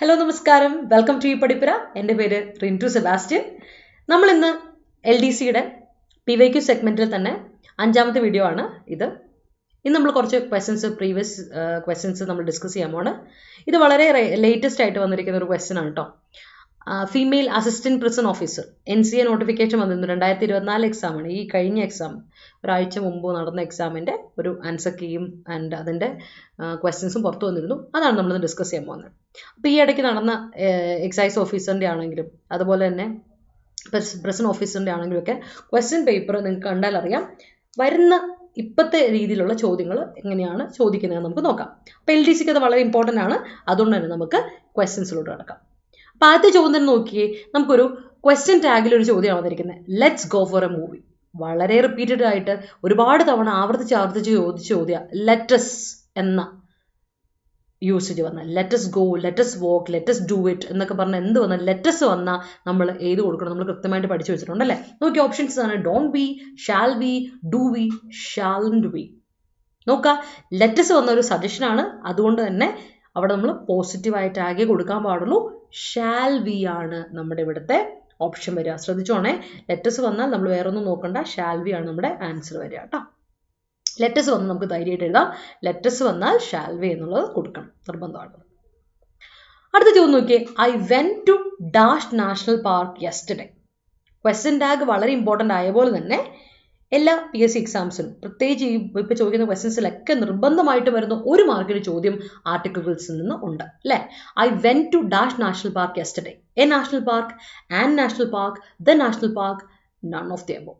Hello നമസ്കാരം. Welcome to ഈ പഠിപ്പുര. എന്റെ പേര് റിന്റു സെബാസ്റ്റ്യൻ. നമ്മൾ ഇന്ന് എൽ ഡി സിയുടെ പി വൈ ക്യു സെഗ്മെന്റിൽ തന്നെ അഞ്ചാമത്തെ വീഡിയോ ആണ് ഇത്. ഇന്ന് നമ്മൾ കുറച്ച് ക്വസ്റ്റ്യൻസ് പ്രീവിയസ് ക്വസ്റ്റ്യൻസ് നമ്മൾ ഡിസ്കസ് ചെയ്യാൻ പോണ് ഇത് വളരെ ലേറ്റസ്റ്റ് ആയിട്ട് വന്നിരിക്കുന്ന ഒരു ക്വസ്റ്റ്യൻ ആണ് കേട്ടോ female assistant prison officer N C A notification വന്നിരുന്നു. രണ്ടായിരത്തി ഇരുപത്തിനാല് എക്സാമാണ് ഈ കഴിഞ്ഞ എക്സാം ഒരാഴ്ച മുമ്പ് നടന്ന എക്സാമിന്റെ ഒരു ആൻസർ കീയും ആൻഡ് അതിന്റെ ക്വസ്റ്റ്യൻസും പുറത്തു വന്നിരുന്നു. അതാണ് നമ്മൾ ഡിസ്കസ് ചെയ്യാൻ പോകുന്നത്. അപ്പോൾ ഈ ഇടയ്ക്ക് നടന്ന എക്സൈസ് ഓഫീസറിന്റെ ആണെങ്കിലും അതുപോലെ തന്നെ പ്രസന്റ് ഓഫീസറിന്റെ ആണെങ്കിലും ഒക്കെ ക്വസ്റ്റ്യൻ പേപ്പർ നിങ്ങൾക്ക് കണ്ടാൽ അറിയാം. വരുന്ന ഇപ്പോഴത്തെ രീതിയിലുള്ള ചോദ്യങ്ങൾ എങ്ങനെയാണ് ചോദിക്കുന്നത് നമുക്ക് നോക്കാം. അപ്പോൾ എൽ ഡി സിക്ക് അത് വളരെ ഇമ്പോർട്ടന്റ് ആണ്. അതുകൊണ്ട് തന്നെ നമുക്ക് ക്വസ്റ്റ്യൻസിലോട്ട് കിടക്കാം. അപ്പോൾ ആദ്യത്തെ ചോദ്യം തന്നെ നോക്കിയേ. നമുക്കൊരു ക്വസ്റ്റ്യൻ ടാഗിൽ ഒരു ചോദ്യമാണ് വന്നിരിക്കുന്നത്. Let's go for a movie വളരെ റിപ്പീറ്റഡ് ആയിട്ട് ഒരുപാട് തവണ ആവർത്തിച്ച് ആവർത്തിച്ച് ചോദിച്ച ചോദ്യം. ലെറ്റസ് എന്ന യൂസേജ് വന്ന. Let's go let's walk let's do it എന്നൊക്കെ പറഞ്ഞാൽ എന്ത് വന്നാൽ ലെറ്റസ് വന്നാൽ നമ്മൾ ഏത് കൊടുക്കണം. നമ്മൾ കൃത്യമായിട്ട് പഠിച്ചു വെച്ചിട്ടുണ്ട് അല്ലേ? നോക്കിയ ഓപ്ഷൻസ് ആണ്. Don't be shall be do be shall be നോക്കുക ലെറ്റസ് വന്ന ഒരു സജഷനാണ് അതുകൊണ്ട് തന്നെ അവിടെ നമ്മൾ പോസിറ്റീവായിട്ട് ആകെ കൊടുക്കാൻ പാടുള്ളൂ. ഷാൽ വി ആണ് നമ്മുടെ ഇവിടുത്തെ ഓപ്ഷൻ വരിക. ശ്രദ്ധിച്ചോണേ ലെറ്റസ് വന്നാൽ നമ്മൾ വേറെ ഒന്നും നോക്കണ്ട. ഷാൽ വി ആണ് നമ്മുടെ ആൻസർ വരിക കേട്ടോ ലെറ്റസ് വന്ന് നമുക്ക് ധൈര്യമായിട്ട് എഴുതാം. ലെറ്റസ് വന്നാൽ ഷാൽ വി എന്നുള്ളത് കൊടുക്കണം. നിർബന്ധമാണ് അടുത്ത ചോദ്യം നോക്കിയേ. I went to dash national park yesterday question tag വളരെ ഇമ്പോർട്ടന്റ് ആയ പോലെ തന്നെ എല്ലാ പി എസ് സി എക്സാംസിലും പ്രത്യേകിച്ച് ഈ ഇപ്പോൾ ചോദിക്കുന്ന ക്വസ്റ്റ്യൻസിലൊക്കെ നിർബന്ധമായിട്ട് വരുന്ന ഒരു മാർക്കിന് ചോദ്യം ആർട്ടിക്കിൾസിൽ നിന്ന് ഉണ്ട് അല്ലേ? I went to dash national park yesterday a national park and national park the national park none of the above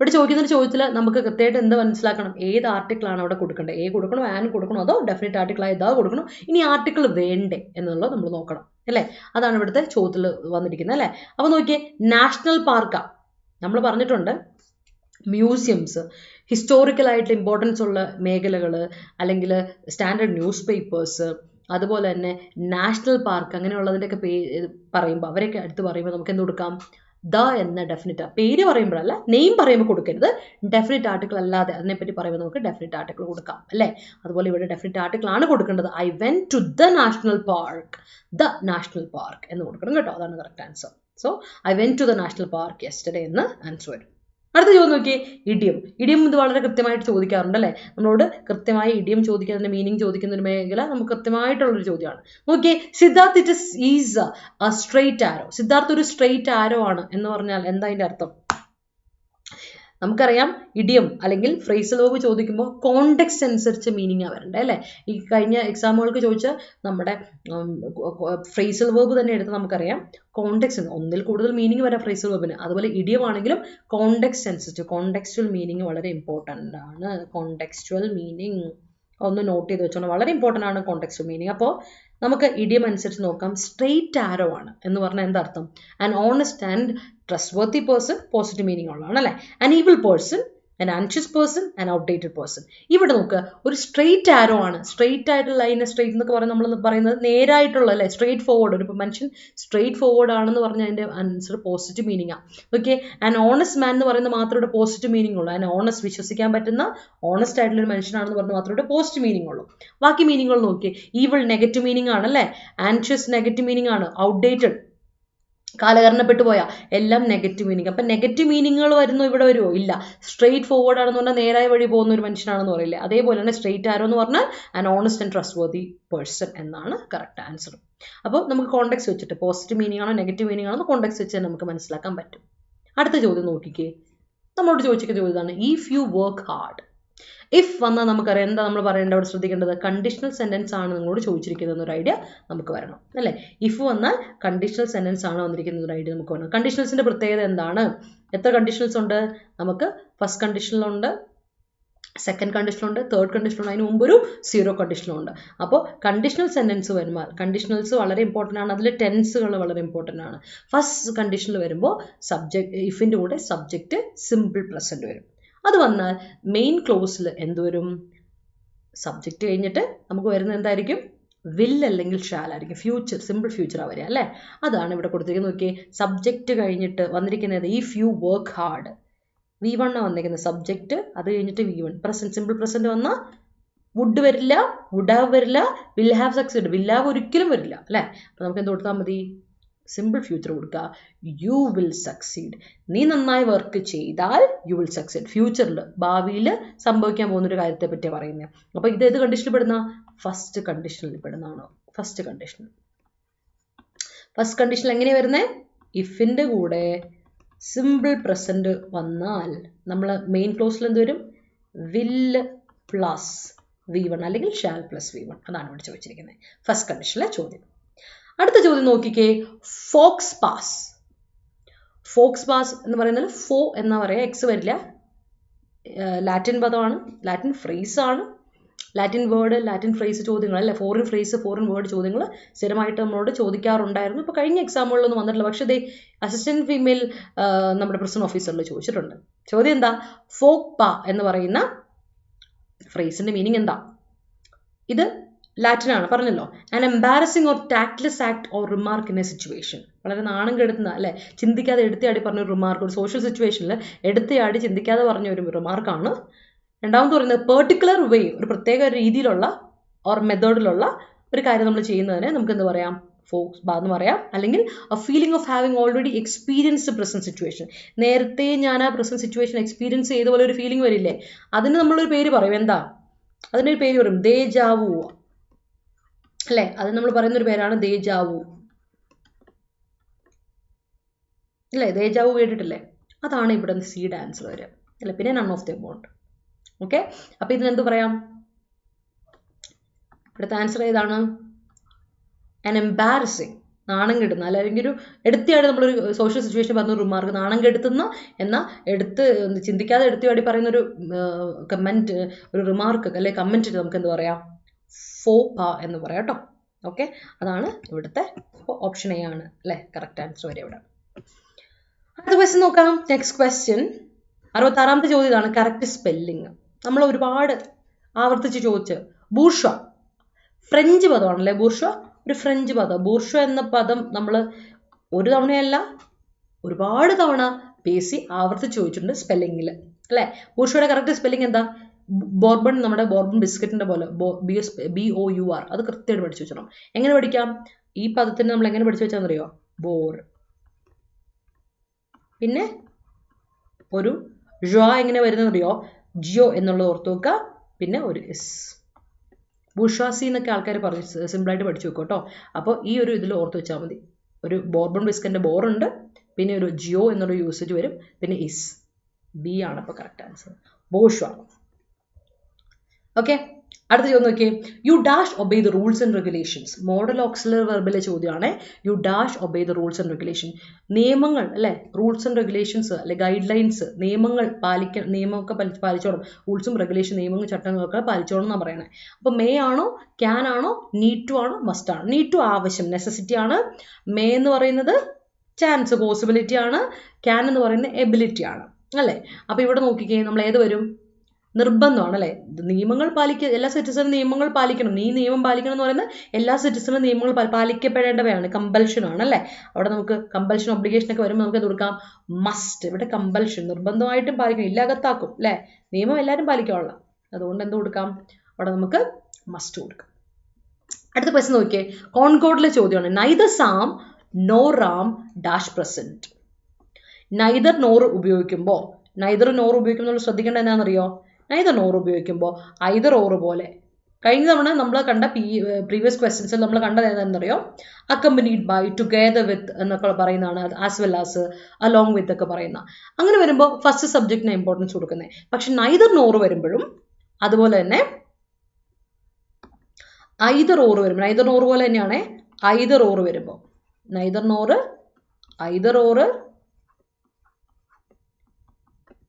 ഇവിടെ ചോദിക്കുന്ന ചോദ്യത്തിൽ നമുക്ക് കൃത്യമായിട്ട് എന്ത് മനസ്സിലാക്കണം? ഏത് ആർട്ടിക്കിളാണ് അവിടെ കൊടുക്കേണ്ടത്? എ കൊടുക്കണോ ആൻ കൊടുക്കണോ അതോ ഡെഫിനറ്റ് ആർട്ടിക്കിൾ ആയി ഇതാ കൊടുക്കണോ? ഇനി ആർട്ടിക്കിൾ വേണ്ടേ എന്നുള്ളത് നമ്മൾ നോക്കണം അല്ലേ? അതാണ് ഇവിടുത്തെ ചോദ്യത്തിൽ വന്നിരിക്കുന്നത് അല്ലേ? അപ്പോൾ നോക്കിയേ നാഷണൽ പാർക്കാണ് നമ്മൾ പറഞ്ഞിട്ടുണ്ട് മ്യൂസിയംസ് ഹിസ്റ്റോറിക്കലായിട്ട് ഇമ്പോർട്ടൻസ് ഉള്ള മേഖലകൾ അല്ലെങ്കിൽ സ്റ്റാൻഡേർഡ് ന്യൂസ് പേപ്പേഴ്സ് അതുപോലെ തന്നെ നാഷണൽ പാർക്ക് അങ്ങനെയുള്ളതിന്റെയൊക്കെ പേ പറയുമ്പോൾ അവരൊക്കെ അടുത്ത് പറയുമ്പോൾ നമുക്ക് എന്ത് കൊടുക്കാം? ദ എന്ന ഡെഫിനറ്റ് പേര് പറയുമ്പോഴല്ല നെയിം പറയുമ്പോൾ കൊടുക്കരുത്. ഡെഫിനറ്റ് ആർട്ടിക്കിൾ അല്ലാതെ അതിനെപ്പറ്റി പറയുമ്പോൾ നമുക്ക് ഡെഫിനറ്റ് ആർട്ടിക്കിൾ കൊടുക്കാം അല്ലേ? അതുപോലെ ഇവിടെ ഡെഫിനറ്റ് ആർട്ടിക്കിൾ ആണ് കൊടുക്കേണ്ടത്. I went to the national park the national park എന്ന് കൊടുക്കണം കേട്ടോ. അതാണ് correct answer so I went to the national park yesterday എന്ന് ആൻസർ വരും. അടുത്ത ചോദ്യം നോക്കിയേ. ഇഡിയം. ഇഡിയം ഇത് വളരെ കൃത്യമായിട്ട് ചോദിക്കാറുണ്ട് അല്ലേ നമ്മളോട് കൃത്യമായി ഇഡിയം ചോദിക്കുന്നതിന്റെ മീനിങ് ചോദിക്കുന്ന ഒരു മേഖല നമുക്ക് കൃത്യമായിട്ടുള്ളൊരു ചോദ്യമാണ്. നോക്കിയേ. Siddharth it is a straight arrow Siddharth ഒരു സ്ട്രെയിറ്റ് ആരോ ആണ് എന്ന് പറഞ്ഞാൽ എന്താ അതിന്റെ അർത്ഥം? നമുക്കറിയാം ഇഡിയം അല്ലെങ്കിൽ ഫ്രേസൽ വേർബ് ചോദിക്കുമ്പോൾ കോണ്ടെക്സ്റ്റ് അനുസരിച്ച് മീനിങ് വരണ്ടേ അല്ലേ? ഈ കഴിഞ്ഞ എക്സാമുകൾക്ക് ചോദിച്ച നമ്മുടെ ഫ്രേസൽ വേർബ് തന്നെ എടുത്ത് നമുക്കറിയാം. കോണ്ടെക്സ്റ്റ് ഒന്നിൽ കൂടുതൽ മീനിങ് വരാം ഫ്രേസൽ വേർബിന് അതുപോലെ ഇഡിയം ആണെങ്കിലും അനുസരിച്ച് കോണ്ടെക്സ്റ്റുവൽ മീനിങ് വളരെ ഇമ്പോർട്ടന്റ് ആണ്. കോണ്ടെക്സ്റ്റുവൽ മീനിങ് ഒന്ന് നോട്ട് ചെയ്ത് വെച്ചോണം. വളരെ ഇമ്പോർട്ടന്റ് ആണ് കോണ്ടെക്സ്റ്റ് മീനിങ് അപ്പോൾ നമുക്ക് ഇഡിയം അനുസരിച്ച് നോക്കാം. സ്ട്രെയിറ്റ് ആരോ ആണ് എന്ന് പറഞ്ഞാൽ എന്താ അർത്ഥം? And honest and trustworthy person positive meaning ഉള്ളതാണ് അല്ലേ? An evil person an anxious person an outdated person ഇവിടെ നോക്കുക ഒരു സ്ട്രെയിറ്റ് ആരോ ആണ്. സ്ട്രെയിറ്റ് ആയിട്ടുള്ള ലൈൻ സ്ട്രെയിറ്റ് എന്നൊക്കെ പറഞ്ഞാൽ നമ്മൾ പറയുന്നത് നേരായിട്ടുള്ള അല്ലേ? സ്ട്രെയിറ്റ് ഫോർവേഡ് ഒരു മനുഷ്യൻ സ്ട്രെയിറ്റ് ഫോർവേഡ് ആണെന്ന് പറഞ്ഞാൽ അതിന്റെ ആൻസർ പോസിറ്റീവ് മീനിങ് ആണ് ഓക്കെ ആൻ ഓണസ്റ്റ് മാൻ എന്ന് പറയുന്നത് മാത്രം ഇവിടെ പോസിറ്റീവ് മീനിങ് ഉള്ളൂ. ആൻ ഓണസ്റ്റ് വിശ്വസിക്കാൻ പറ്റുന്ന ഓണസ്റ്റ് ആയിട്ടുള്ള ഒരു മനുഷ്യനാണെന്ന് പറഞ്ഞാൽ മാത്രം ഇവിടെ പോസിറ്റീവ് മീനിങ് ഉള്ളൂ. ബാക്കി മീനിങ്ങുകൾ നോക്കിയേ. ഈവിൾ നെഗറ്റീവ് മീനിങ് ആണ് അല്ലേ? ആൻഷ്യസ് നെഗറ്റീവ് മീനിങ് ആണ്. ഔട്ട്ഡേറ്റഡ് കാലകരണപ്പെട്ടു പോയാൽ എല്ലാം നെഗറ്റീവ് മീനിങ് അപ്പം നെഗറ്റീവ് മീനിങ്ങുകൾ വരുന്നു ഇവിടെ വരുമോ ഇല്ല. സ്ട്രെയിറ്റ് ഫോർവേഡ് ആണെന്ന് പറഞ്ഞാൽ നേരായ വഴി പോകുന്ന ഒരു മനുഷ്യനാണെന്ന് പറയില്ലേ? അതേപോലെ തന്നെ സ്ട്രെയിറ്റ് ആരോ എന്ന് പറഞ്ഞാൽ an honest and trustworthy person എന്നാണ് കറക്റ്റ് ആൻസർ അപ്പോൾ നമുക്ക് കോണ്ടക്സ് വെച്ചിട്ട് പോസിറ്റീവ് മീനിങ് ആണോ നെഗറ്റീവ് മീനിങ് ആണോ കോണ്ടക്സ് വെച്ച് നമുക്ക് മനസ്സിലാക്കാൻ പറ്റും. അടുത്ത ചോദ്യം നോക്കിക്കേ. നമ്മളോട് ചോദിച്ചിരിക്കുന്ന ചോദ്യമാണ് if you work hard if വന്നാൽ നമുക്കറിയാം എന്താ നമ്മൾ പറയേണ്ടത് അവിടെ ശ്രദ്ധിക്കേണ്ടത്. കണ്ടീഷണൽ സെന്റൻസ് ആണ് നിങ്ങളോട് ചോദിച്ചിരിക്കുന്നത് എന്നൊരു ഐഡിയ നമുക്ക് വരണം അല്ലേ? ഇഫ് വന്നാൽ കണ്ടീഷണൽ സെന്റൻസ് ആണ് വന്നിരിക്കുന്നത് ഒരു ഐഡിയ നമുക്ക് വരണം. കണ്ടീഷണൽസിന്റെ പ്രത്യേകത എന്താണ്? എത്ര കണ്ടീഷണൽസ് ഉണ്ട്? നമുക്ക് ഫസ്റ്റ് കണ്ടീഷനിലുണ്ട് സെക്കൻഡ് കണ്ടീഷനുണ്ട് തേർഡ് കണ്ടീഷനുണ്ട് അതിന് മുമ്പ് ഒരു സീറോ കണ്ടീഷനുണ്ട് അപ്പോൾ കണ്ടീഷണൽ സെന്റൻസ് വരുമ്പോൾ കണ്ടീഷണൽസ് വളരെ ഇമ്പോർട്ടന്റ് ആണ്. അതിൽ ടെൻസുകൾ വളരെ ഇമ്പോർട്ടന്റ് ആണ്. ഫസ്റ്റ് കണ്ടീഷനിൽ വരുമ്പോൾ സബ്ജക്റ്റ് ഇഫിന്റെ കൂടെ സബ്ജക്റ്റ് സിമ്പിൾ പ്രസന്റ് വരും. അത് വന്നാൽ മെയിൻ ക്ലോസിൽ എന്തുവരും? സബ്ജക്റ്റ് കഴിഞ്ഞിട്ട് നമുക്ക് വരുന്നത് എന്തായിരിക്കും? വിൽ അല്ലെങ്കിൽ ഷാൽ ആയിരിക്കും. ഫ്യൂച്ചർ സിമ്പിൾ ഫ്യൂച്ചർ വരിക അല്ലേ? അതാണ് ഇവിടെ കൊടുത്തിരിക്കുന്നത്. നോക്കിയേ സബ്ജക്റ്റ് കഴിഞ്ഞിട്ട് വന്നിരിക്കുന്നത് if you work hard V one ആണ് വന്നിരിക്കുന്നത് സബ്ജക്റ്റ് അത് കഴിഞ്ഞിട്ട് V one present simple present വന്നാൽ വുഡ് വരില്ല വുഡ് ഹാവ് വരില്ല will have succeed will have ഒരിക്കലും വരില്ല അല്ലേ? അപ്പോൾ നമുക്ക് എന്ത് കൊടുത്താൽ മതി? സിമ്പിൾ ഫ്യൂച്ചർ കൊടുക്കുക യു വിൽ സക്സീഡ് നീ നന്നായി വർക്ക് ചെയ്താൽ യു വിൽ സക്സീഡ് ഫ്യൂച്ചറിൽ ഭാവിയിൽ സംഭവിക്കാൻ പോകുന്ന ഒരു കാര്യത്തെ പറ്റി പറയുന്നത് അപ്പോൾ ഇത് ഏത് കണ്ടീഷനിൽ പെടുന്ന? ഫസ്റ്റ് കണ്ടീഷനിൽ പെടുന്നതാണ്. ഫസ്റ്റ് കണ്ടീഷൻ ഫസ്റ്റ് കണ്ടീഷനിൽ എങ്ങനെയാണ് വരുന്നത് ഇഫിന്റെ കൂടെ സിമ്പിൾ പ്രസന്റ് വന്നാൽ നമ്മൾ മെയിൻ ക്ലോസിൽ എന്ത് വരും? വിൽ പ്ലസ് വി വൺ അല്ലെങ്കിൽ ഷാൽ പ്ലസ് വി വൺ അതാണ് ഇവിടെ ചോദിച്ചിരിക്കുന്നത് ഫസ്റ്റ് കണ്ടീഷനിലെ ചോദ്യം. അടുത്ത ചോദ്യം നോക്കിക്കേ. ഫോക്സ് പാസ് ഫോക്സ് പാസ് എന്ന് പറയുന്നത് ഫോ എന്നാ പറയുക എക്സ് വരില്ല. ലാറ്റിൻ പദമാണ്. ലാറ്റിൻ ഫ്രേസ് ആണ്. ലാറ്റിൻ വേർഡ് ലാറ്റിൻ ഫ്രേസ് ചോദ്യങ്ങൾ അല്ലെ? ഫോറിൻ ഫ്രേസ് ഫോറിൻ വേർഡ് ചോദ്യങ്ങൾ സ്ഥിരമായിട്ട് നമ്മളോട് ചോദിക്കാറുണ്ടായിരുന്നു. ഇപ്പോൾ കഴിഞ്ഞ എക്സാമുകളിലൊന്നും വന്നിട്ടില്ല. പക്ഷേ ഇതേ അസിസ്റ്റന്റ് ഫീമെയിൽ നമ്മുടെ പ്രസന്റ് ഓഫീസറിൽ ചോദിച്ചിട്ടുണ്ട്. ചോദ്യം എന്താ? ഫോക്ക് പ എന്ന് പറയുന്ന ഫ്രേസിന്റെ മീനിങ് എന്താ? ഇത് ലാറ്റിനാണ്. പറഞ്ഞല്ലോ. An embarrassing or tactless act or remark in a situation വളരെ നാണം കെടുത്തുന്ന അല്ലെ? ചിന്തിക്കാതെ എടുത്തയാടി പറഞ്ഞ ഒരു റിമാർക്ക് ഒരു സോഷ്യൽ സിറ്റുവേഷനിൽ എടുത്തയാടി ചിന്തിക്കാതെ പറഞ്ഞ ഒരു റിമാർക്കാണ് രണ്ടാമത് പറയുന്നത് പെർട്ടിക്കുലർ വേ ഒരു പ്രത്യേക രീതിയിലുള്ള ഓർ മെത്തേഡിലുള്ള ഒരു കാര്യം നമ്മൾ ചെയ്യുന്നതിന് നമുക്ക് എന്ത് പറയാം? ഫോക്സ് എന്ന് പറയാം. അല്ലെങ്കിൽ a feeling of having already experience present situation നേരത്തെ ഞാൻ ആ പ്രസന്റ് സിറ്റുവേഷൻ എക്സ്പീരിയൻസ് ചെയ്ത പോലെ ഒരു ഫീലിംഗ് വരില്ലേ? അതിന് നമ്മളൊരു പേര് പറയും. എന്താ? അതിനൊരു പേര് പറയും. ദേജാവു. അല്ലേ? അത് നമ്മൾ പറയുന്ന ഒരു പേരാണ് ദേജാവു. അല്ലേ? ദേജാവു കേട്ടിട്ടില്ലേ? അതാണ് ഇവിടെ സി ഡാൻസർ വരെ അല്ലേ? പിന്നെ none of the bond okay അപ്പൊ ഇതിനെന്ത് പറയാം? ഇവിടുത്തെ ആൻസർ ഏതാണ്? ആൻ എംബാരസിങ് നാണം കെടുന്ന അല്ലെങ്കിൽ ഒരു എടുത്തിയാടി നമ്മളൊരു സോഷ്യൽ സിറ്റുവേഷൻ പറഞ്ഞ റിമാർക്ക് നാണം കെടുത്തുന്ന എന്ന എടുത്ത് ചിന്തിക്കാതെ എടുത്തിയാടി പറയുന്ന ഒരു കമന്റ് ഒരു റിമാർക്ക് അല്ലെ? കമന്റ് നമുക്ക് എന്ത് പറയാം? ഫോ പാ എന്ന് പറയാം കേട്ടോ. ഓക്കെ അതാണ് ഇവിടുത്തെ ഓപ്ഷൻ എ ആണ്. അല്ലേ? കറക്റ്റ് ആൻസർ വരെ ഇവിടെ. അടുത്ത ക്വസ്റ്റ്യൻ നോക്കാം. നെക്സ്റ്റ് ക്വസ്റ്റ്യൻ അറുപത്താറാമത്തെ ചോദ്യം ഇതാണ്. കറക്റ്റ് സ്പെല്ലിങ് നമ്മൾ ഒരുപാട് ആവർത്തിച്ച് ചോദിച്ച്. ബൂർഷ ഫ്രഞ്ച് പദമാണല്ലേ? ബൂർഷ ഒരു ഫ്രഞ്ച് പദം. ബൂർഷ എന്ന പദം നമ്മൾ ഒരു തവണയല്ല ഒരുപാട് തവണ പേസി ആവർത്തിച്ച് ചോദിച്ചിട്ടുണ്ട് സ്പെല്ലിങ്ങിൽ അല്ലേ? ബൂർഷയുടെ കറക്റ്റ് സ്പെല്ലിംഗ് എന്താ? ബോർബൺ നമ്മുടെ ബോർബൺ ബിസ്ക്കറ്റിന്റെ പോലെ B S B O U R അത് കൃത്യമായിട്ട് പഠിച്ചു വെച്ചണം. എങ്ങനെ പഠിക്കാം? ഈ പദത്തിന് നമ്മൾ എങ്ങനെ പഠിച്ചു വെച്ചാന്നറിയോ? ബോർ. പിന്നെ ഒരു ഴ എങ്ങനെ വരുന്നതെന്നറിയോ? ജിയോ എന്നുള്ളത് ഓർത്ത് വെക്കുക പിന്നെ ഒരു എസ്. ബുഷാസി എന്നൊക്കെ ആൾക്കാർ പറഞ്ഞു സിമ്പിളായിട്ട് പഠിച്ചു വെക്കും കേട്ടോ. അപ്പോൾ ഈ ഒരു ഇതിൽ ഓർത്ത് വെച്ചാൽ മതി. ഒരു ബോർബൺ ബിസ്ക്കറ്റിന്റെ ബോറുണ്ട് പിന്നെ ഒരു ജിയോ എന്നൊരു യൂസേജ് വരും പിന്നെ ഇസ് ബി ആണ് ഇപ്പോൾ കറക്റ്റ് ആൻസർ ബോഷ് ആണ് ഓക്കെ അടുത്ത ചോദ്യം നോക്കിയേ. You dash obey the rules and regulations modal auxiliary വെർബിലെ ചോദ്യമാണ്. You dash obey the rules and regulation നിയമങ്ങൾ അല്ലെ? റൂൾസ് ആൻഡ് റെഗുലേഷൻസ് അല്ലെ? ഗൈഡ് ലൈൻസ് നിയമങ്ങൾ പാലിക്ക നിയമമൊക്കെ പാലിച്ചോണം റൂൾസും റെഗുലേഷൻ നിയമങ്ങളും ചട്ടങ്ങളൊക്കെ പാലിച്ചോണം എന്നാണ് പറയുന്നത് അപ്പോൾ മേ ആണോ ക്യാൻ ആണോ നീഡ് ടു ആണോ മസ്റ്റ് ആണോ. നീഡ് ടു ആവശ്യം നെസസിറ്റി ആണ്. മേ എന്ന് പറയുന്നത് ചാൻസ് പോസിബിലിറ്റി ആണ്. ക്യാൻ എന്ന് പറയുന്നത് എബിലിറ്റി ആണ്. അല്ലേ? അപ്പോൾ ഇവിടെ നോക്കിക്കേ നമ്മൾ ഏത് വരും? നിർബന്ധമാണ് അല്ലേ നിയമങ്ങൾ പാലിക്കുക എല്ലാ സിറ്റിസണും നിയമങ്ങൾ പാലിക്കണം. നീ നിയമം പാലിക്കണം എന്ന് പറയുന്നത് എല്ലാ സിറ്റിസണും നിയമങ്ങൾ പാലിക്കപ്പെടേണ്ടവയാണ്. കമ്പൽഷൻ ആണ് അല്ലേ? അവിടെ നമുക്ക് കമ്പൽഷൻ ഒബ്ലിഗേഷൻ ഒക്കെ വരുമ്പോൾ നമുക്ക് കൊടുക്കാം? മസ്റ്റ് ഇവിടെ കമ്പൽഷൻ നിർബന്ധമായിട്ടും പാലിക്കണം. ഇല്ലാകത്താക്കും അല്ലേ? നിയമം എല്ലാവരും പാലിക്കാനുള്ള. അതുകൊണ്ട് എന്ത് കൊടുക്കാം? അവിടെ നമുക്ക് മസ്റ്റ് കൊടുക്കാം. അടുത്ത ക്വസ്റ്റ്യൻ നോക്കിയേ. കോൺകോഡിലെ ചോദ്യമാണ്. Neither Sam nor Ram dash present neither nor ഉപയോഗിക്കുമ്പോൾ നൈദർ നോർ ഉപയോഗിക്കുമ്പോൾ ശ്രദ്ധിക്കേണ്ടത് എന്താണെന്നറിയോ? നൈദർ നോർ ഉപയോഗിക്കുമ്പോൾ ഐദർ ഓർ പോലെ. കഴിഞ്ഞ തവണ നമ്മൾ കണ്ട പി പ്രീവിയസ് ക്വസ്റ്റ്യൻസിൽ നമ്മൾ കണ്ടത് ഏതാണെന്നറിയോ? അക്കമ്പനീഡ് ബൈ ടുഗെദർ വിത്ത് എന്നൊക്കെ പറയുന്നതാണ് as well as along with ഒക്കെ പറയുന്ന. അങ്ങനെ വരുമ്പോൾ ഫസ്റ്റ് സബ്ജക്റ്റിന് ഇമ്പോർട്ടൻസ് കൊടുക്കുന്നത് പക്ഷെ നൈദർ നോർ വരുമ്പോഴും അതുപോലെ തന്നെ ഐദർ ഓർ വരുമ്പോൾ നൈദർ നോർ പോലെ തന്നെയാണ് ഐദർ ഓർ വരുമ്പോൾ neither nor either or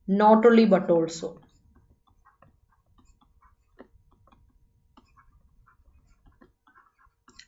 not only but also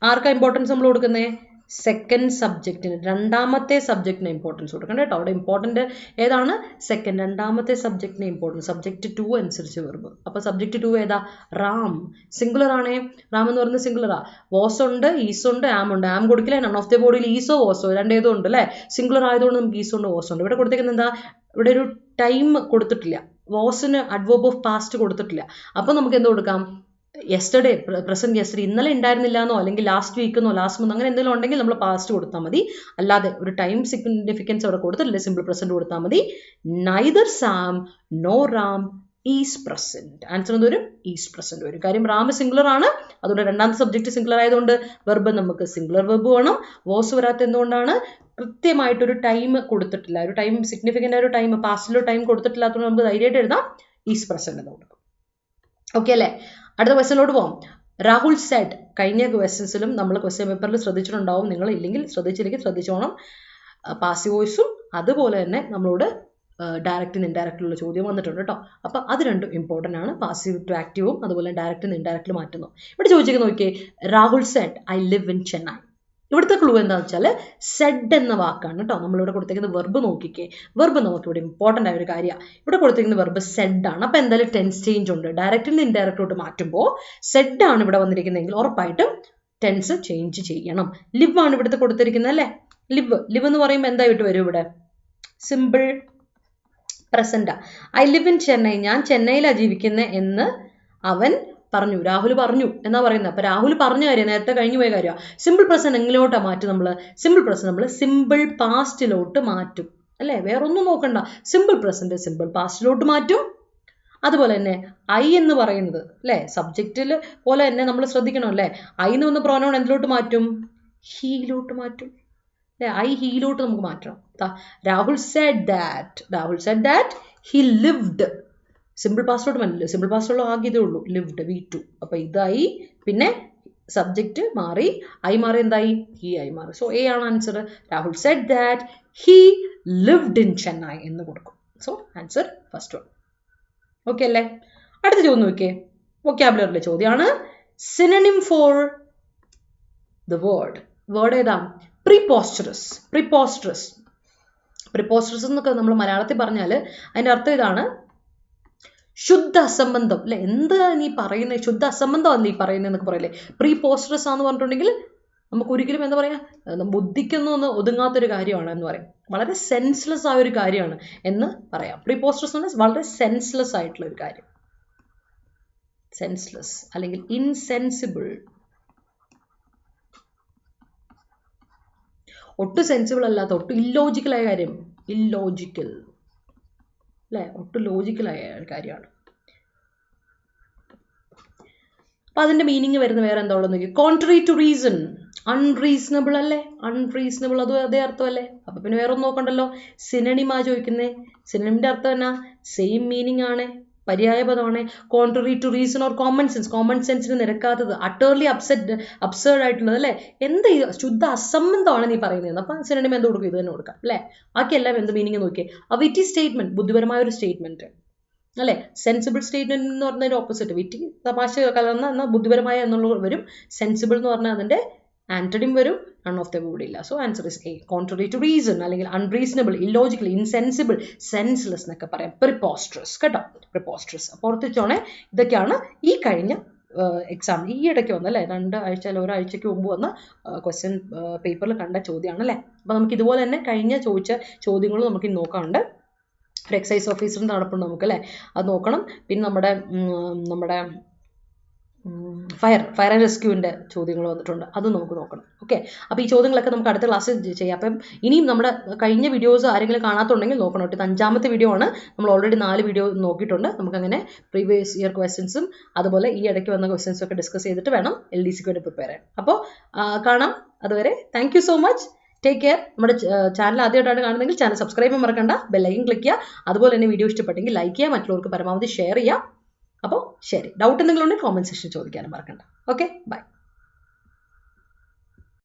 ആർക്കാ ഇമ്പോർട്ടൻസ് നമ്മൾ കൊടുക്കുന്നത് സെക്കൻഡ് സബ്ജക്റ്റിന് രണ്ടാമത്തെ സബ്ജക്റ്റിന് ഇമ്പോർട്ടൻസ് കൊടുക്കണം കേട്ടോ. അവിടെ ഇമ്പോർട്ടന്റ് ഏതാണ്? സെക്കൻഡ് രണ്ടാമത്തെ സബ്ജക്റ്റിന് ഇമ്പോർട്ടൻസ് സബ്ജക്റ്റ് ടു അനുസരിച്ച് വെർബ് അപ്പോൾ സബ്ജക്റ്റ് ടു ഏതാ? റാം. സിംഗുലർ ആണേ. റാം എന്ന് പറയുന്നത് സിംഗുലറാ വോസ് ഉണ്ട് ഈസ് ഉണ്ട് ആം ഉണ്ട്. ആം കൊടുക്കില്ല? നൺ ഓഫ് ദി ബോഡിയിൽ ഈസോ വോസോ രണ്ടേതോ ഉണ്ട് അല്ലേ? സിംഗുലർ ആയതുകൊണ്ട് നമുക്ക് ഈസോ ഉണ്ട് വോസോ ഉണ്ട്. ഇവിടെ കൊടുത്തേക്കുന്നത് എന്താ? ഇവിടെ ഒരു ടൈം കൊടുത്തിട്ടില്ല. വോസിന് അഡ്വോബ് ഓഫ് പാസ്റ്റ് കൊടുത്തിട്ടില്ല. അപ്പോൾ നമുക്ക് എന്ത് കൊടുക്കാം? യെസ്റ്റർഡേ പ്രസന്റ് യെസ്റ്റർഡേ ഇന്നലെ ഉണ്ടായിരുന്നില്ല എന്നോ അല്ലെങ്കിൽ ലാസ്റ്റ് വീക്ക് എന്നോ ലാസ്റ്റ് മന്ത് അങ്ങനെ എന്തെങ്കിലും ഉണ്ടെങ്കിൽ നമ്മൾ പാസ്റ്റ് കൊടുത്താൽ മതി. അല്ലാതെ ഒരു ടൈം സിഗ്നിഫിക്കൻസ് അവിടെ കൊടുത്തിട്ടില്ല സിമ്പിൾ പ്രസന്റ് കൊടുത്താൽ മതി. Neither Sam nor Ram is present answer എന്ത് വരും ഈസ് പ്രസന്റ് വരും കാര്യം റാം സിംഗുലർ ആണ്. അതുകൊണ്ട് രണ്ടാമത്തെ സബ്ജക്റ്റ് സിംഗുലർ ആയതുകൊണ്ട് വെർബ് നമുക്ക് സിംഗുലർ വെർബ് വേണം. വോസ് വരാത്ത എന്തുകൊണ്ടാണ്? കൃത്യമായിട്ടൊരു ടൈം കൊടുത്തിട്ടില്ല. ഒരു ടൈം സിഗ്നിഫിക്കന്റ് ഒരു ടൈം പാസ്റ്റിലോ ടൈം കൊടുത്തിട്ടില്ലാത്തതുകൊണ്ട് നമുക്ക് ധൈര്യമായിട്ട് എഴുതാം. ഈസ് പ്രസന്റ് എന്ന് കൊടുക്കും ഓക്കെ അല്ലേ? അടുത്ത ക്വസ്റ്റ്യനിലോട്ട് പോകാം രാഹുൽ സെഡ് കഴിഞ്ഞ ക്വസ്റ്റ്യൻസിലും നമ്മൾ ക്വസ്റ്റ്യൻ പേപ്പറിൽ ശ്രദ്ധിച്ചിട്ടുണ്ടാവും. നിങ്ങൾ ഇല്ലെങ്കിൽ ശ്രദ്ധിച്ചില്ലെങ്കിൽ ശ്രദ്ധിച്ചോണം. പാസീവ് വോയിസും അതുപോലെ തന്നെ നമ്മളോട് ഡയറക്റ്റ് ഇൻഡയറക്റ്റിലുള്ള ചോദ്യം വന്നിട്ടുണ്ട് കേട്ടോ അപ്പം അത് രണ്ടും ഇമ്പോർട്ടന്റ് ആണ്. പാസീവ് ടു ആക്റ്റീവും അതുപോലെ ഡയറക്റ്റ് ഇൻഡയറക്റ്റിൽ മാറ്റുന്നു. ഇവിടെ ചോദിച്ചേക്ക് നോക്കിയേ. Rahul said I live in Chennai ഇവിടുത്തെ ക്ലൂ എന്താണെന്ന് വെച്ചാൽ സെഡ് എന്ന വാക്കാണ് കേട്ടോ നമ്മളിവിടെ കൊടുത്തേക്കുന്ന വെർബ് നോക്കിക്കേ. വെർബ് നമുക്ക് ഇവിടെ ഇമ്പോർട്ടന്റ് ആയ ഒരു കാര്യമാണ് ഇവിടെ കൊടുത്തേക്കുന്ന വെർബ് സെഡ് ആണ്. അപ്പോൾ എന്തായാലും ടെൻസ് ചേഞ്ച് ഉണ്ട്. ഡയറക്റ്റിൽ നിന്ന് ഇൻഡയറക്റ്റോട്ട് മാറ്റുമ്പോൾ സെഡ് ആണ് ഇവിടെ വന്നിരിക്കുന്നതെങ്കിൽ ഉറപ്പായിട്ടും ടെൻസ് ചേഞ്ച് ചെയ്യണം. ലിവ് ആണ് ഇവിടുത്തെ കൊടുത്തിരിക്കുന്നത് അല്ലേ? ലിവ് ലിവ് എന്ന് പറയുമ്പോൾ എന്തായിട്ട് വരും ഇവിടെ? സിമ്പിൾ പ്രസന്റാണ് ഐ ലിവ് ഇൻ ചെന്നൈ ഞാൻ ചെന്നൈയിലാണ് ജീവിക്കുന്നത് എന്ന് അവൻ പറഞ്ഞു. രാഹുൽ പറഞ്ഞു എന്നാ പറയുന്നത്. അപ്പൊ രാഹുൽ പറഞ്ഞ കാര്യം നേരത്തെ കഴിഞ്ഞു പോയ കാര്യമാണ് സിമ്പിൾ പ്രസന്റ് എങ്ങിലോട്ടാ മാറ്റും നമ്മൾ സിമ്പിൾ പ്രസന്റ് നമ്മൾ സിമ്പിൾ പാസ്റ്റിലോട്ട് മാറ്റും. അല്ലേ? വേറൊന്നും നോക്കണ്ട. സിമ്പിൾ പ്രസന്റ് സിമ്പിൾ പാസ്റ്റിലോട്ട് മാറ്റും. അതുപോലെ തന്നെ ഐ എന്ന് പറയുന്നത് അല്ലേ? സബ്ജക്റ്റിൽ പോലെ തന്നെ നമ്മൾ ശ്രദ്ധിക്കണം അല്ലേ? ഐ എന്ന് വന്ന പ്രോനൗൺ എന്തിലോട്ട് മാറ്റും? ഹീയിലോട്ട് മാറ്റും. അല്ലേ? ഐ ഹീയിലോട്ട് നമുക്ക് മാറ്റണം. Rahul said that Rahul said that he lived simple password മതിയല്ലോ സിമ്പിൾ പാസ്വേഡ് ഇതേ ഉള്ളൂ. ലിവ്ഡ് വി ടു അപ്പോൾ ഇതായി. പിന്നെ സബ്ജക്റ്റ് മാറി. ഐ മാറി എന്തായി? ഹി ആയി മാറി. സോ എ ആണ് answer Rahul said that he lived in Chennai എന്ന് കൊടുക്കും. So answer first one okay അല്ലേ? അടുത്ത ചോദ്യം നോക്കിയേ. വൊക്കാബുലറിലെ ചോദ്യമാണ് synonym for the word word ഏതാ? പ്രിപോസ്റ്ററസ് പ്രിപോസ്റ്ററസ് പ്രിപോസ്റ്ററസ് എന്നൊക്കെ നമ്മൾ മലയാളത്തിൽ പറഞ്ഞാൽ അതിന്റെ അർത്ഥം ഇതാണ്. ശുദ്ധ അസംബന്ധം അല്ലെ എന്താ നീ പറയുന്നത് ശുദ്ധ അസംബന്ധമാണ് നീ പറയുന്നത് എന്നൊക്കെ പറയില്ലേ? പ്രീ പോസ്റ്ററസ് ആണെന്ന് പറഞ്ഞിട്ടുണ്ടെങ്കിൽ നമുക്ക് ഒരിക്കലും എന്താ പറയുക ബുദ്ധിക്കൊന്നും ഒന്ന് ഒതുങ്ങാത്തൊരു കാര്യമാണ് എന്ന് പറയും. വളരെ സെൻസ്ലെസ് ആയ ഒരു കാര്യമാണ് എന്ന് പറയാം. പ്രീ പോസ്റ്ററസ് എന്ന് വളരെ സെൻസ്ലെസ് ആയിട്ടുള്ള ഒരു കാര്യം. സെൻസ്ലെസ് അല്ലെങ്കിൽ ഇൻസെൻസിബിൾ ഒട്ടും സെൻസിബിൾ അല്ലാത്ത ഒട്ടും ഇല്ലോജിക്കലായ കാര്യം. ഇല്ലോജിക്കൽ അല്ലേ? ഒട്ടും ലോജിക്കലായ കാര്യമാണ്. അപ്പൊ അതിന്റെ മീനിങ് വരുന്ന വേറെ എന്താ ഉള്ളത് നോക്കി കോൺട്രറി ടു റീസൺ അൺറീസണബിൾ അല്ലേ? അൺറീസണബിൾ അത് അതേ അർത്ഥമല്ലേ? അപ്പൊ പിന്നെ വേറെ ഒന്നും നോക്കണ്ടല്ലോ സിനണിമാ ചോദിക്കുന്നേ. സിനണിമിന്റെ അർത്ഥം എന്നാ? സെയിം മീനിങ് ആണ്. പര്യായ പദമാണ് contrary to reason or common sense common സെൻസിന് നിരക്കാത്തത്. അട്ടേർലി അപ്സെറ്റ് അബ്സേർഡ് ആയിട്ടുള്ളത് അല്ലേ? എന്ത് ശുദ്ധ അസംബന്ധമാണ് നീ പറയുന്നത്? അപ്പം സിനിമ എന്ത് കൊടുക്കും? ഇത് തന്നെ കൊടുക്കാം. അല്ലേ? ബാക്കിയെല്ലാം എന്ത് മീനിങ് നോക്കിയേ? ഇറ്റ് വിറ്റി സ്റ്റേറ്റ്മെന്റ് ബുദ്ധിപരമായ ഒരു സ്റ്റേറ്റ്മെന്റ് അല്ലേ? സെൻസിബിൾ സ്റ്റേറ്റ്മെന്റ് എന്ന് പറഞ്ഞതിന്റെ ഓപ്പോസിറ്റ് വിറ്റി തമാശ കലർന്ന എന്നാൽ ബുദ്ധിപരമായ എന്നുള്ള വരും. സെൻസിബിൾ എന്ന് പറഞ്ഞാൽ അതിന്റെ ആന്റണിയും വരും നൺ ഓഫ് ദ കൂടെ ഇല്ല so answer is a contrary to reason അല്ലെങ്കിൽ അൺറീസണബിൾ ഇല്ലോജിക്കൽ ഇൻസെൻസിബിൾ സെൻസ്ലെസ് എന്നൊക്കെ പറയാം. പ്രിപ്പോസ്ട്രസ് കേട്ടോ? പ്രിപ്പോസ്ട്രസ് അപ്പോൾ ഓർത്തിച്ചോണേ ഇതൊക്കെയാണ് ഈ കഴിഞ്ഞ എക്സാം ഈ ഇടയ്ക്ക് വന്നല്ലേ? രണ്ട് ആഴ്ച അല്ല ഒരാഴ്ചയ്ക്ക് മുമ്പ് വന്ന ക്വസ്റ്റ്യൻ പേപ്പറിൽ കണ്ട ചോദ്യമാണ് അല്ലേ അപ്പോൾ നമുക്ക് ഇതുപോലെ തന്നെ കഴിഞ്ഞ ചോദിച്ച ചോദ്യങ്ങൾ നമുക്ക് നോക്കാറുണ്ട് ഒരു എക്സൈസ് ഓഫീസറിന്റെ നടപ്പുണ്ട് നമുക്ക് അല്ലേ അത് നോക്കണം. പിന്നെ നമ്മുടെ നമ്മുടെ ഫയർ ഫയർ ആൻഡ് റെസ്ക്യൂവിന്റെ ചോദ്യങ്ങൾ വന്നിട്ടുണ്ട്. അതും നമുക്ക് നോക്കണം. ഓക്കെ അപ്പോൾ ഈ ചോദ്യങ്ങളൊക്കെ നമുക്ക് അടുത്ത ക്ലാസ്സിൽ ചെയ്യാം. അപ്പം ഇനിയും നമ്മുടെ കഴിഞ്ഞ വീഡിയോസ് ആരെങ്കിലും കാണാത്തുണ്ടെങ്കിൽ നോക്കണം. കേട്ടോ. അഞ്ചാമത്തെ വീഡിയോ ആണ്. നമ്മൾ ഓൾറെഡി നാല് വീഡിയോ നോക്കിയിട്ടുണ്ട്. നമുക്കങ്ങനെ പ്രീവിയസ് ഇയർ ക്വസ്റ്റ്യൻസും അതുപോലെ ഈ ഇടയ്ക്ക് വന്ന ക്വസ്റ്റ്യൻസും ഒക്കെ ഡിസ്കസ് ചെയ്തിട്ട് വേണം എൽ ഡി സിക്ക് വേണ്ടി പ്രിപ്പയർ ചെയ്യാൻ. അപ്പോൾ കാണാം അതുവരെ. Thank so much take care നമ്മുടെ ചാനൽ ആദ്യമായിട്ടാണ് കാണുന്നതെങ്കിൽ ചാനൽ സബ്സ്ക്രൈബ് മറക്കണ്ട. ബെല്ലൈക്കൻ ക്ലിക്ക് ചെയ്യുക. അതുപോലെ തന്നെ വീഡിയോ ഇഷ്ടപ്പെട്ടെങ്കിൽ ലൈക്ക് ചെയ്യുക. മറ്റുള്ളവർക്ക് പരമാവധി ഷെയർ ചെയ്യുക. അപ്പോൾ ശരി. ഡൗട്ട് എന്തെങ്കിലും ഉണ്ടെങ്കിൽ കോമന്റ് സെക്ഷൻ ചോദിക്കാനും മറക്കണ്ട. Okay bye